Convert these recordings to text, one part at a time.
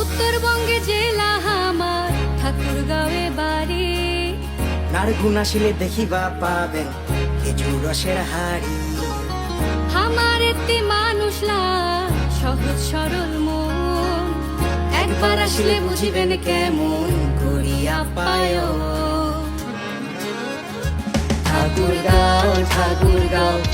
উত্তরবঙ্গে জেলা আমার বাড়ি। আসিলে দেখিবা পাবেন খেজুর রসের হাড়ি। আমার একটি মানুষ সহজ সরল মন। একবার আসলে বুঝিবেন কেমন করিয়া পায়। ঠাকুরগাঁও ঠাকুরগাঁও প্রাণের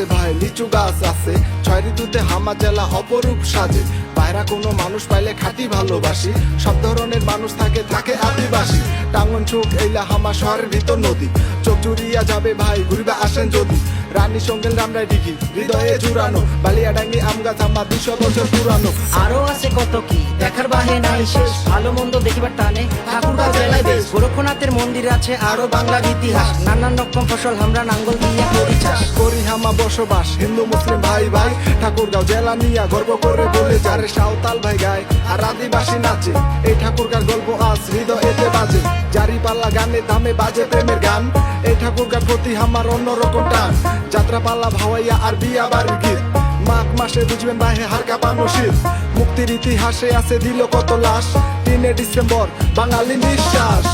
আছে ভাই, লিচু গাছ আছে। ছয় ঋতুতে হামা জেলা অপরূপ সাজে। বাইরা কোনো মানুষ পাইলে খাটি ভালোবাসি। সব ধরনের মানুষ থাকে থাকে আদিবাসী। টাঙ্গন চোখ, এইলা হামা শহরের ভিতর নদী। চোখ জুড়িয়া যাবে ভাই, ঘুরবে আসেন যদি। রানী সঙ্গেল রামরাই ডিঘি হৃদয়ে জুড়ানো বালিয়াডাঙ্গি আম গাছ আমার দুশো বছর পুরানো। আরও আছে কত কি দেখার বাহে নাই শেষ। ভালো মন্দ দেখিবার টানে ঠাকুরগাঁও জেলায় বেশ। গোরক্ষনাথের মন্দির আছে আরও বাংলার ইতিহাস। নানান রকম ফসল আমরা নাঙ্গল দিয়ে করি চাষ। করি হামা বসবাস হিন্দু মুসলিম ভাই ভাই। ঠাকুরগাঁও জেলা নিয়া গর্ব করে বলে যারে সাঁওতাল ভাই গায়। আর আদিবাসী নাচে এই ঠাকুরগাঁর গল্প আজ হৃদয়েতে বাজে। জারি পাল্লা গানে দামে বাজে প্রেমের গান। এই ঠাকুরগাঁর প্রতি আমার অন্যরকম টান। যাত্রা পাল্লা ভাওয়াইয়া, আর বিয়া বাড়ির গীত। মাঘ মাসে বুঝবেন বাহে হারকা পানো শীত। মুক্তির ইতিহাসে আছে দিল কত লাশ। তিনে ডিসেম্বর, বাঙালি নিঃশ্বাস।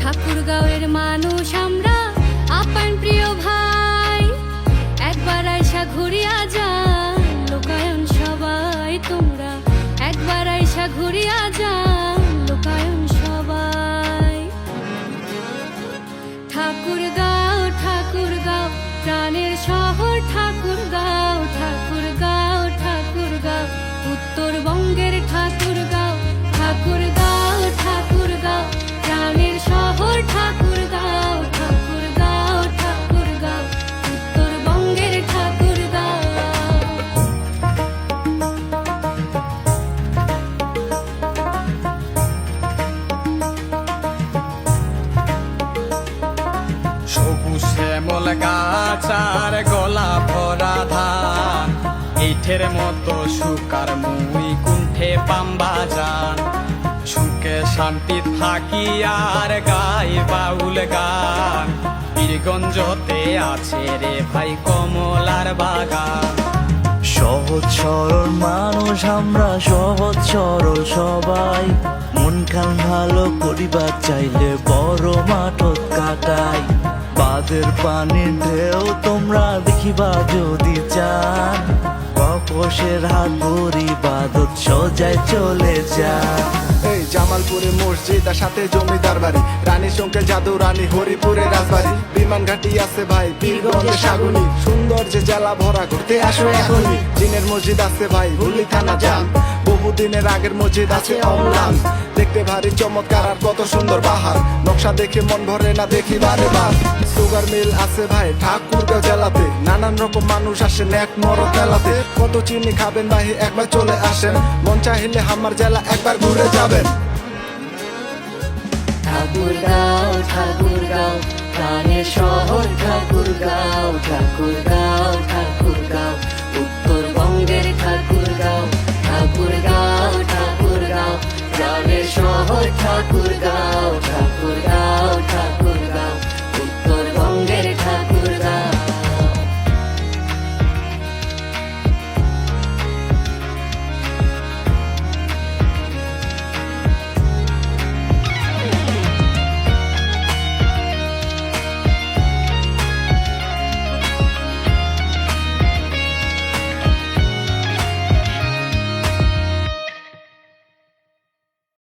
ঠাকুরগাঁওয়ের মানুষ আমরা আপান শ্যামল গাছ আর গলা ভরা ধান। ইঠের মতো সুকার মুই কুণ্ঠে পাম্বা যান সুখে শান্তি থাকি আর গাই বাউল গান। বীরগঞ্জতে আছে রে ভাই কমলার বাগান। সহজ সরল মানুষ আমরা, সহজ সরল সবাই। মন খান ভালো করিবার চাইলে বড় মাঠত কাটাই। বাদের পানির ঢেউ, তোমরা দেখিবা যদি চান। কপসের হাত ধরি, বাদত সজায় চলে যা। এই জামালপুরে মসজিদ আর সাথে জমিদার বাড়ি। রানী শঙ্কের জাদু, রানী হরিপুরে রাজবাড়ি। বিমান ঘাটি আছে ভাই বীরগঞ্জে সাগুনি। সুন্দর যে জেলা ভরা ঘুরতে আসো এখনই। জিনের মসজিদ আছে ভাই হুলি থানা যান বহুদিনের আগের মসজিদ আছে অমলান। দেখতে ভারী, চমৎকার আর কত সুন্দর বাহার নকশা দেখে মন ভরে না দেখি বারে বার। সুগার মিল আছে ভাই ঠাকুরগাঁও জেলাতে। নানান রকম মানুষ আসে এক মরদ মেলাতে। কত চিনি খাবেন ভাই, একবার চলে আসেন। মন চাইলে আমার জেলা একবার ঘুরে যাবেন। শহর